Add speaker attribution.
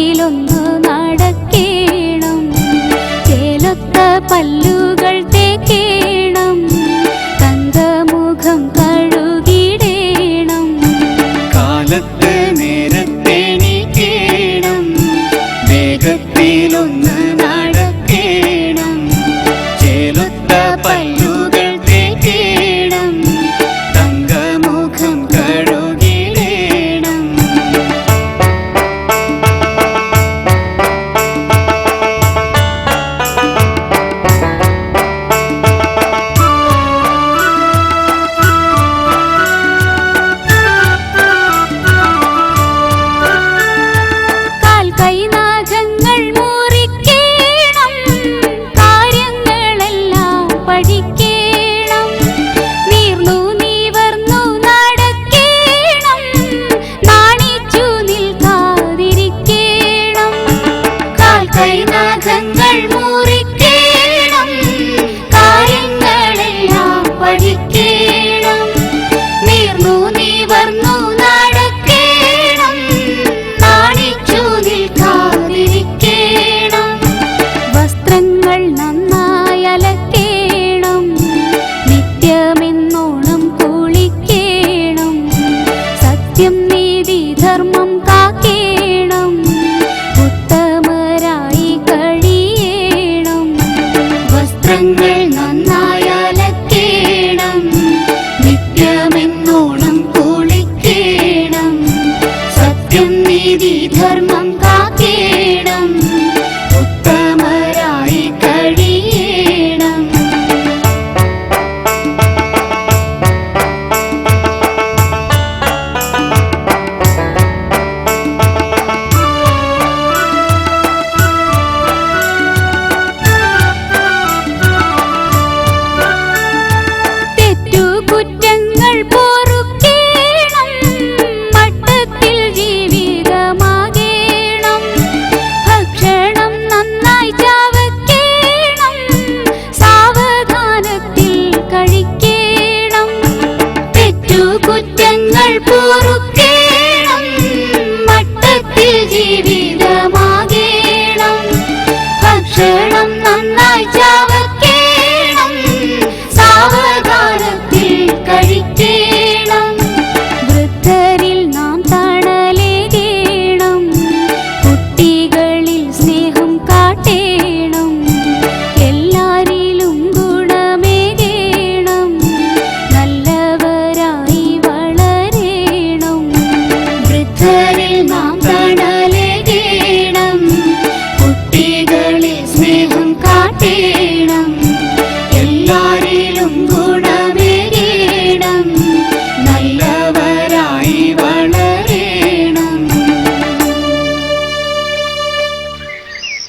Speaker 1: വഴിയിലൊന്നു നടക്കേണം. ചേലൊത്ത പല്ലുകൾ 为那藤儿 കുറ്റങ്ങൾ പൊറുക്കേണം. മട്ടത്തിൽ ജീവിതമാകേണം. ഭക്ഷണം നന്നായി ചാവക്കേണം. സാവ